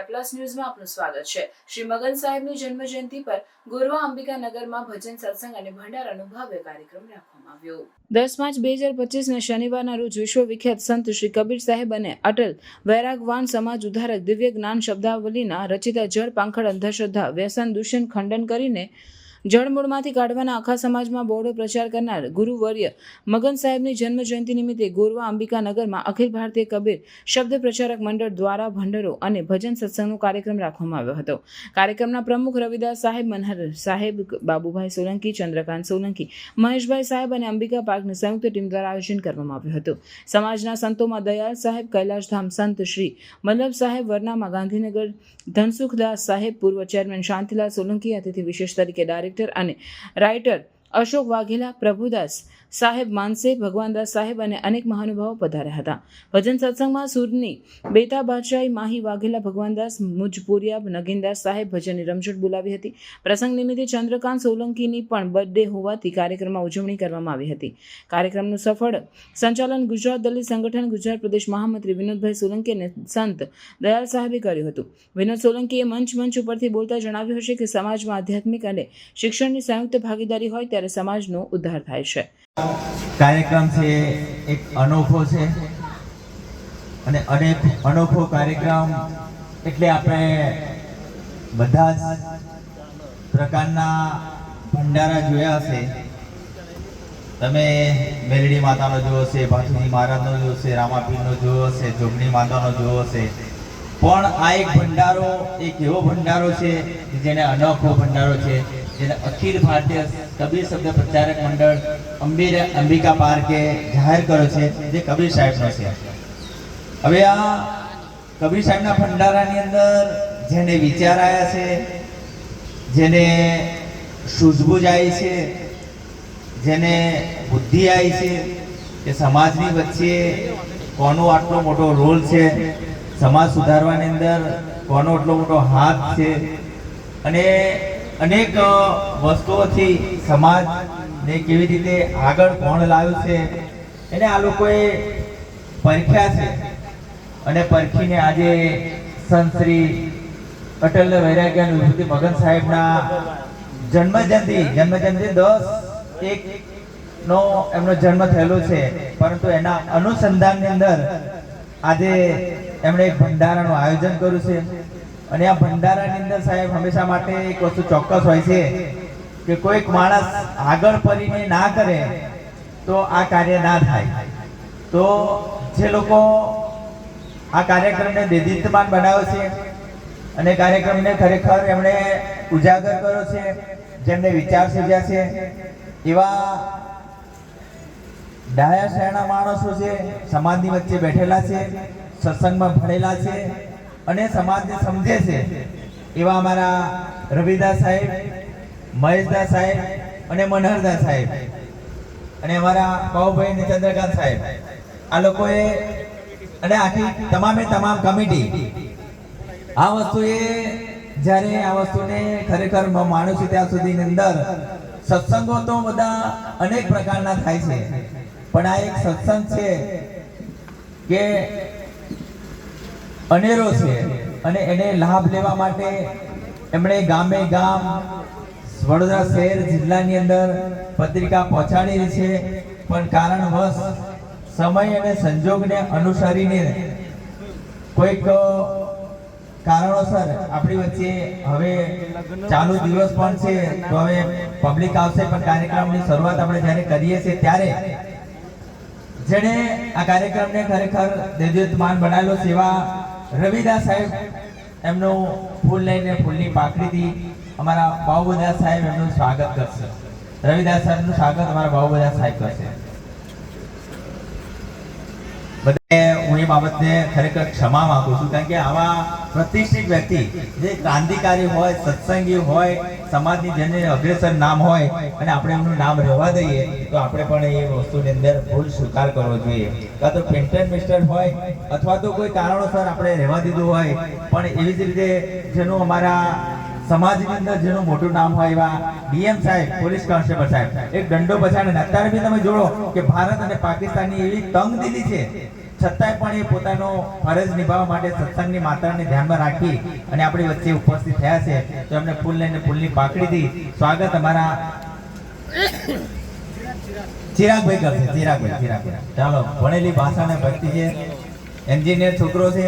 India plus ન્યૂઝમાં આપનું સ્વાગત છે. શ્રી મગન સાહેબની જન્મ જયંતિ પર ગોરવા અંબિકા ભજન સત્સંગ અને ભંડારાનો ભવ્ય કાર્યક્રમ રાખવામાં આવ્યો. દસ માર્ચ બે હજાર પચીસના શનિવારના રોજ વિશ્વવિખ્યાત સંત શ્રી કબીર સાહેબ અને અટલ વૈરાગવાન સમાજ ઉદ્ધારક દિવ્ય જ્ઞાન શબ્દાવલીના રચિતા જળ પાંખડ અંધશ્રદ્ધા વ્યસન દૂષણ ખંડન કરીને જળમૂળમાંથી કાઢવાના આખા સમાજમાં બહોળો પ્રચાર કરનાર ગુરુવર્ય મગન સાહેબની જન્મ જયંતિ નિમિત્તે ગોરવા અંબિકા નગરમાં અખિલ ભારતીય કબીર શબ્દ પ્રચારક મંડળ દ્વારા ભંડરો અને ભજન સત્સંગનો કાર્યક્રમ રાખવામાં આવ્યો હતો. કાર્યક્રમના પ્રમુખ રવિદાસ સાહેબ, મનહર સાહેબ, બાબુભાઈ સોલંકી, ચંદ્રકાંત સોલંકી, મહેશભાઈ સાહેબ અને અંબિકા પાર્કની સંયુક્ત ટીમ દ્વારા આયોજન કરવામાં આવ્યું હતું. સમાજના સંતોમાં દયાળ સાહેબ, કૈલાશધામ સંત શ્રી મલ્લભ સાહેબ, વરનામાં ગાંધીનગર ધનસુખદાસ સાહેબ, પૂર્વ ચેરમેન શાંતિલાલ સોલંકી, અતિથિ વિશેષ તરીકે ડાયરેક્ટર અને રાઇટર અશોક વાઘેલા, પ્રભુદાસ સાહેબ, માનસે, ભગવાનદાસ સાહેબ અને અનેક મહાનુભાવો પધાર્યા હતા. ભજન સત્સંગમાં સુરની બેતા બાદશાહી માહી વાઘેલા, ભગવાનદાસ મુજપુરિયા, નગીનદાસ સાહેબ ભજનની રમઝટ બોલાવી હતી. પ્રસંગ નિમિત્તે ચંદ્રકાંત સોલંકીની પણ બર્થડે હોવાથી કાર્યક્રમમાં ઉજવણી કરવામાં આવી હતી. કાર્યક્રમનું સફળ સંચાલન ગુજરાત દલિત સંગઠન, ગુજરાત પ્રદેશ મહામંત્રી વિનોદભાઈ સોલંકી અને સંત દયાલ સાહેબે કર્યું હતું. વિનોદ સોલંકીએ મંચ મંચ ઉપરથી બોલતા જણાવ્યું હશે કે સમાજમાં આધ્યાત્મિક અને શિક્ષણની સંયુક્ત ભાગીદારી હોય ત્યારે સમાજનો ઉદ્ધાર થાય છે. કાર્યક્રમ છે, એક અનોખો છે. અને અનેક અનોખો કાર્યક્રમ એટલે આપણે બધા જ પ્રકારના ભંડારા જોયા હશે. તમે મેલડી માતાનો જોયો હશે, ભાથુજી મહારાજનો જોયો હશે, રામાપીરનો જોયો હશે, જોગણી માતાનો જોયો હશે. પણ આ એક ભંડારો, એક એવો ભંડારો છે જેને અનોખો ભંડારો છે. જેને અખિલ ભારતીય કબીર શબ્દ પ્રચારક મંડળ અંબીર અંબિકા પાર્કે જાહેર કર્યો છે, જે કબીર સાહેબનો છે. હવે આ કબીર સાહેબના ભંડારાની અંદર જેને વિચાર આવ્યા છે, જેને સૂઝબૂઝ આવી છે, જેને બુદ્ધિ આવી છે કે સમાજની વચ્ચે કોનો આટલો મોટો રોલ છે, સમાજ સુધારવાની અંદર કોનો આટલો મોટો હાથ છે, અને અનેક વસ્તુઓથી સમાજને કેવી રીતે આગળ કોણ લાવ્યું છે, એને આ લોકોએ પરખ્યા છે. અને પરખીને આજે સંત શ્રી અટલ વૈરાગ્ય વિભૂતિ મગન સાહેબના જન્મજયંતિ જન્મજયંતિ દસ એક નો એમનો જન્મ થયેલો છે. પરંતુ એના અનુસંધાનની અંદર આજે એમણે એક ભંડારાનું આયોજન કર્યું છે. અને આ ભંડારાની અંદર સાહેબ હંમેશા માટે એક વસ્તુ ચોક્કસ હોય છે કે કોઈક માણસ આગળ પડીને ના કરે તો આ કાર્ય ના થાય. તો જે લોકો આ કાર્યક્રમને દેદીપ્યમાન બનાવ્યો છે અને કાર્યક્રમને ખરેખર એમણે ઉજાગર કર્યો છે, જેમને વિચાર સૂજ્યા છે, એવા ડાયા શહેરના માણસો છે, સમાજની વચ્ચે બેઠેલા છે, સત્સંગમાં ભણેલા છે અને સમાજને સમજે છે. એવા અમારા રવિદાસ સાહેબ, મહેશદાસ સાહેબ અને મનહરદાસ સાહેબ અને અમારા બાબુભાઈ અને ચંદ્રકાંત સાહેબ. આ લોકોએ અને આખી તમામે તમામ કમિટી. આ વસ્તુએ જ્યારે આ વસ્તુને ખરેખર માણું છું ત્યાં સુધીની અંદર સત્સંગો તો બધા અનેક પ્રકારના થાય છે. પણ આ એક સત્સંગ છે કે અનેરો છે અને એને લાભ લેવા માટે એમણે ગામે ગામ વડોદરા શહેર જિલ્લાની અંદર પત્રિકા પહોંચાડેલી છે. પણ કારણવશ સમય અને સંજોગને અનુસરીને કોઈક કારણોસર આપણી વચ્ચે હવે ચાલુ દિવસ પણ છે. તો હવે પબ્લિક આવશે પણ કાર્યક્રમની શરૂઆત આપણે જ્યારે કરીએ છીએ ત્યારે જેણે આ કાર્યક્રમને ખરેખર દેદીપ્યમાન બનાવેલો એવા રવિદાસ સાહેબ, એમનું ફૂલ લઈને ફૂલની પાકડીથી અમારા બાબુદાસ સાહેબ એમનું સ્વાગત કરશે. રવિદાસ સાહેબનું સ્વાગત અમારા બાબુદાસ સાહેબ કરશે. બધાએ હું એ બાબતને ખરેખર ક્ષમા માંગુ છું, કારણ કે આવા પ્રતિષ્ઠિત વ્યક્તિ. જે ક્રાંતિકારી હોય, સત્સંગી હોય, સમાજની જેને અગ્રેસર નામ હોય અને આપણે એમનું નામ રહેવા દઈએ, તો આપણે પણ એ વસ્તુની અંદર ભૂલ સ્વીકાર કરવો જોઈએ. કાં તો પેન્ટર મિસ્ટર હોય અથવા તો કોઈ કારણોસર આપણે રહેવા દીધું હોય, પણ એવી જ રીતે જેનું અમારા સમાજની અંદર જેનું મોટું નામ હોય એવા ડીએમ સાહેબ, પોલીસ કોન્સ્ટેબલ સાહેબ, એક દંડો બચાવીને અત્યારે બી તમે જોડો કે ભારત અને પાકિસ્તાનની એવી તંગ દિલી છે. છતાંય પણ એ પોતાનો ફરજ નિભાવવા માટે સત્સંગની માત્રાને ધ્યાનમાં રાખી અને આપણી વચ્ચે ઉપસ્થિત થયા છે, તો એમને ફૂલ લઈને ફૂલની પાકડીથી સ્વાગત અમારા ચિરાગભાઈ કરશે, ચિરાગભાઈ ચિરાગભાઈ. ચાલો, ભણેલી ભાષાને ભક્તિ છે. એન્જિનિયર છોકરો છે.